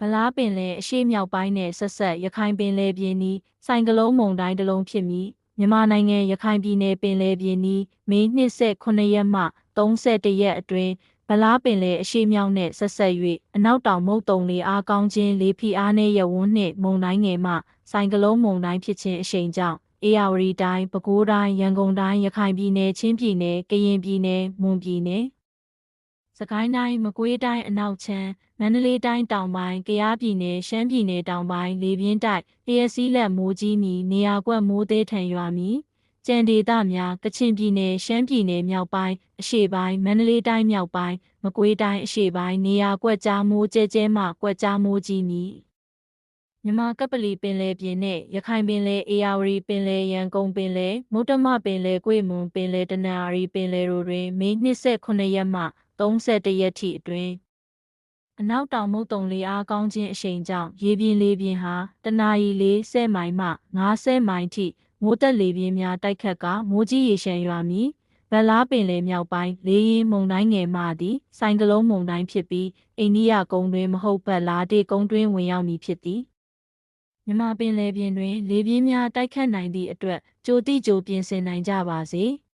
ဗလားပင်လယ်အရှေ့မြောက်ပိုင်းနဲ့ဆက်ဆက်ရခိုင်ပင်လယ်ပြင်နီးစိုင်ကလုံးမုန်တိုင်းတစ်လုံးဖြစ်ပြီးမြန်မာနိုင်ငံရခိုင်ပြည်နယ်ပင်လယ်ပြင်နီးမေ29ရက်မှ31ရက်အတွင်းဗလားပင်လယ်အရှေ့မြောက်နဲ့ဆက်ဆက်၍အနောက်တောင်မုတ်တုံလေအားကောင်းခြင်းလေဖီအားနဲ့ရဝန်းနှင့်မုန်တိုင်းငယ်မှစိုင်ကလုံးမုန်တိုင်းဖြစ်ခြင်းအရှိန်ကြောင့်အေရဝတီတိုင်းပဲခူးတိုင်းရန်ကုန်တိုင်းရခိုင်ပြည်နယ်ချင်းပြည်နယ်ကရင်ပြည်နယ်မွန်ပြည်နယ် စကိုင်းတိုင်းမကွေးတိုင်းအနောက်ချမ်းမန္တလေးတိုင်းတောင်ပိုင်းကယားပြည်နယ်ရှမ်းပြည်နယ်တောင်ပိုင်းလေပြင်းတိုက်လျှက်စီးလက်မိုးကြီးမီနေရာကွက်မိုးသေးထန်ရွာမီကြံဒေသများကချင်ပြည်နယ်ရှမ်းပြည်နယ်မြောက်ပိုင်းအရှေ့ပိုင်းမန္တလေးတိုင်းမြောက်ပိုင်းမကွေးတိုင်းအရှေ့ပိုင်းနေရာကွက်ကြားမိုးကျဲကျဲမှကွက်ကြားမိုးကြီးမီမြန်မာကပ္ပလီပင်လယ်ပြင်နဲ့ရခိုင်ပင်လယ်အေရဝတီပင်လယ်ရန်ကုန်ပင်လယ်မုတ္တမပင်လယ်ကွေ့မွန်ပင်လယ်တနင်္သာရီပင်လယ်တို့တွင်မေ29ရက်မှ 31ရက်ထိအတွင်းအနောက်တောင်မုတ်တုံလေအားကောင်းခြင်းအရှိန်ကြောင့်ရေပြင်းလေပြင်းဟာတနအီ40မိုင်မှ90မိုင်ထိမိုးတက်လေပြင်းများတိုက်ခတ်ကမိုးကြီးရေရှမ်းရွာမည်ဗလားပင်လေမြောက်ပိုင်းလေရင်မုန်တိုင်းငယ်မှသည်စိုင်ကလုံးမုန်တိုင်းဖြစ်ပြီးအိန္ဒိယကုန်းတွင်မဟုတ်ဘက်လာတေကုန်းတွင်ဝင်ရောက်မည်ဖြစ်သည်မြမပင်လေပြင်တွင် လေပြင်းများတိုက်ခတ်နိုင်သည့်အတွက်ကြိုတိကြိုပြင်ဆင်နိုင်ကြပါစေ။